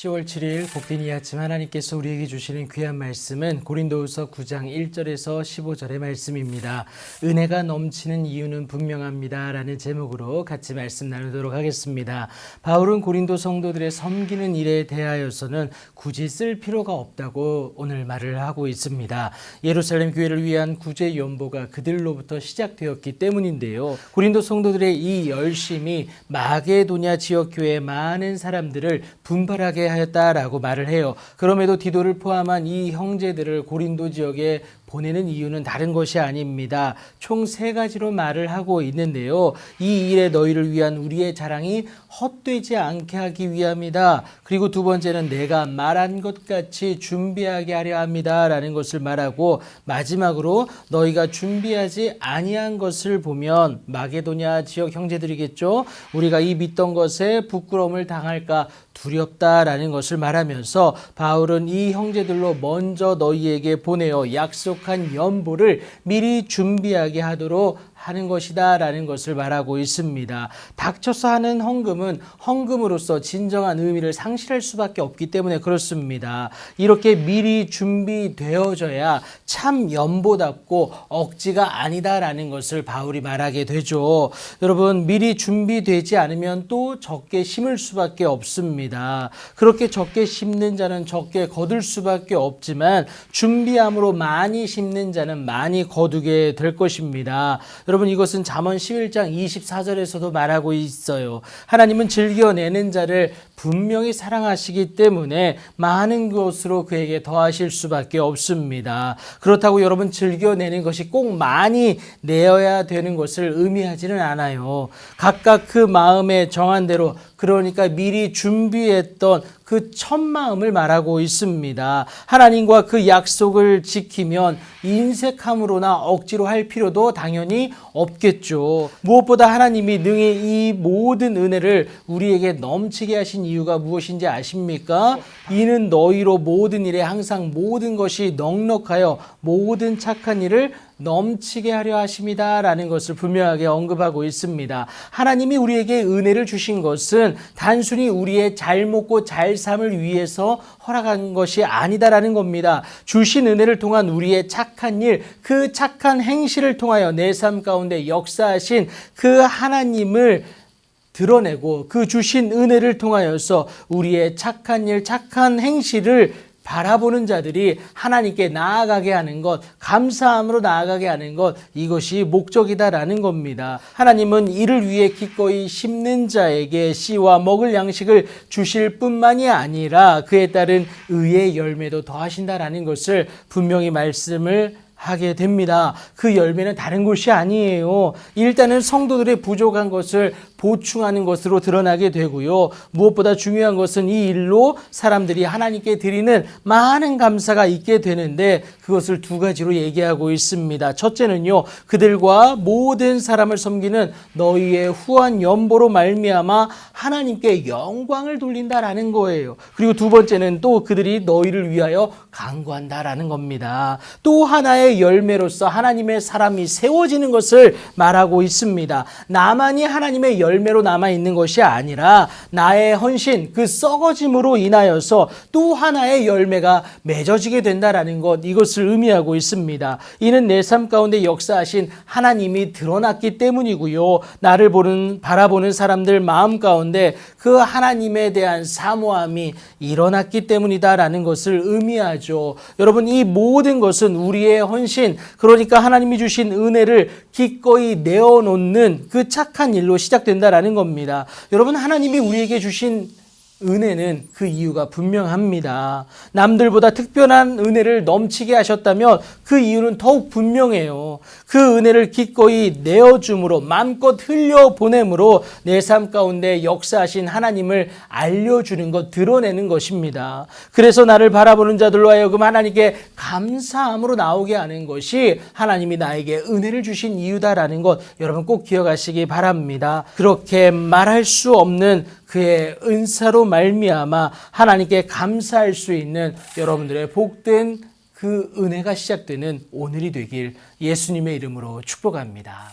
10월 7일 복된 이 아침 하나님께서 우리에게 주시는 귀한 말씀은 고린도후서 9장 1절에서 15절의 말씀입니다. 은혜가 넘치는 이유는 분명합니다라는 제목으로 같이 말씀 나누도록 하겠습니다. 바울은 고린도 성도들의 섬기는 일에 대하여서는 굳이 쓸 필요가 없다고 오늘 말을 하고 있습니다. 예루살렘 교회를 위한 구제 연보가 그들로부터 시작되었기 때문인데요. 고린도 성도들의 이 열심이 마게도냐 지역 교회 많은 사람들을 분발하게 하였다라고 말을 해요. 그럼에도 디도를 포함한 이 형제들을 고린도 지역에 보내는 이유는 다른 것이 아닙니다. 총 세 가지로 말을 하고 있는데요. 이 일에 너희를 위한 우리의 자랑이 헛되지 않게 하기 위함이다. 그리고 두 번째는 내가 말한 것 같이 준비하게 하려 합니다 라는 것을 말하고 마지막으로 너희가 준비하지 아니한 것을 보면 마게도냐 지역 형제들이겠죠. 우리가 이 믿던 것에 부끄러움을 당할까 두렵다라는 것을 말하면서 바울은 이 형제들로 먼저 너희에게 보내어 약속 한 연보를 미리 준비하게 하도록 하는 것이다 라는 것을 말하고 있습니다. 닥쳐서 하는 헌금은 헌금으로서 진정한 의미를 상실할 수밖에 없기 때문에 그렇습니다. 이렇게 미리 준비되어져야 참 연보답고 억지가 아니다 라는 것을 바울이 말하게 되죠. 여러분 미리 준비되지 않으면 또 적게 심을 수밖에 없습니다. 그렇게 적게 심는 자는 적게 거둘 수밖에 없지만 준비함으로 많이 심는 자는 많이 거두게 될 것입니다. 여러분 이것은 잠언 11장 24절에서도 말하고 있어요. 하나님은 즐겨내는 자를 분명히 사랑하시기 때문에 많은 것으로 그에게 더하실 수밖에 없습니다. 그렇다고 여러분 즐겨내는 것이 꼭 많이 내어야 되는 것을 의미하지는 않아요. 각각 그 마음에 정한 대로 그러니까 미리 준비했던 그 첫 마음을 말하고 있습니다. 하나님과 그 약속을 지키면 인색함으로나 억지로 할 필요도 당연히 없겠죠. 무엇보다 하나님이 능히 이 모든 은혜를 우리에게 넘치게 하신 이유가 무엇인지 아십니까? 이는 너희로 모든 일에 항상 모든 것이 넉넉하여 모든 착한 일을 넘치게 하려 하심이다라는 것을 분명하게 언급하고 있습니다. 하나님이 우리에게 은혜를 주신 것은 단순히 우리의 잘 먹고 잘 삶을 위해서 허락한 것이 아니다라는 겁니다. 주신 은혜를 통한 우리의 착한 일, 그 착한 행실을 통하여 내 삶 가운데 역사하신 그 하나님을 드러내고 그 주신 은혜를 통하여서 우리의 착한 일, 착한 행실을 바라보는 자들이 하나님께 나아가게 하는 것, 감사함으로 나아가게 하는 것, 이것이 목적이다라는 겁니다. 하나님은 이를 위해 기꺼이 심는 자에게 씨와 먹을 양식을 주실 뿐만이 아니라 그에 따른 의의 열매도 더하신다라는 것을 분명히 말씀을 하게 됩니다. 그 열매는 다른 것이 아니에요. 일단은 성도들의 부족한 것을 보충하는 것으로 드러나게 되고요. 무엇보다 중요한 것은 이 일로 사람들이 하나님께 드리는 많은 감사가 있게 되는데 그것을 두 가지로 얘기하고 있습니다. 첫째는요. 그들과 모든 사람을 섬기는 너희의 후한 연보로 말미암아 하나님께 영광을 돌린다라는 거예요. 그리고 두 번째는 또 그들이 너희를 위하여 강구한다라는 겁니다. 또 하나의 열매로서 하나님의 사람이 세워지는 것을 말하고 있습니다. 나만이 하나님의 열매로 남아 있는 것이 아니라 나의 헌신, 그 썩어짐으로 인하여서 또 하나의 열매가 맺어지게 된다라는 것, 이것을 의미하고 있습니다. 이는 내 삶 가운데 역사하신 하나님이 드러났기 때문이고요. 나를 보는, 바라보는 사람들 마음 가운데 그 하나님에 대한 사모함이 일어났기 때문이다라는 것을 의미하죠. 여러분, 이 모든 것은 우리의 헌신, 그러니까 하나님이 주신 은혜를 기꺼이 내어놓는 그 착한 일로 시작된다라는 겁니다. 여러분, 하나님이 우리에게 주신 은혜는 그 이유가 분명합니다. 남들보다 특별한 은혜를 넘치게 하셨다면 그 이유는 더욱 분명해요. 그 은혜를 기꺼이 내어줌으로 마음껏 흘려보냄으로 내 삶 가운데 역사하신 하나님을 알려주는 것, 드러내는 것입니다. 그래서 나를 바라보는 자들로 하여금 하나님께 감사함으로 나오게 하는 것이 하나님이 나에게 은혜를 주신 이유다라는 것 여러분 꼭 기억하시기 바랍니다. 그렇게 말할 수 없는 그의 은사로 말미암아 하나님께 감사할 수 있는 여러분들의 복된 그 은혜가 시작되는 오늘이 되길 예수님의 이름으로 축복합니다.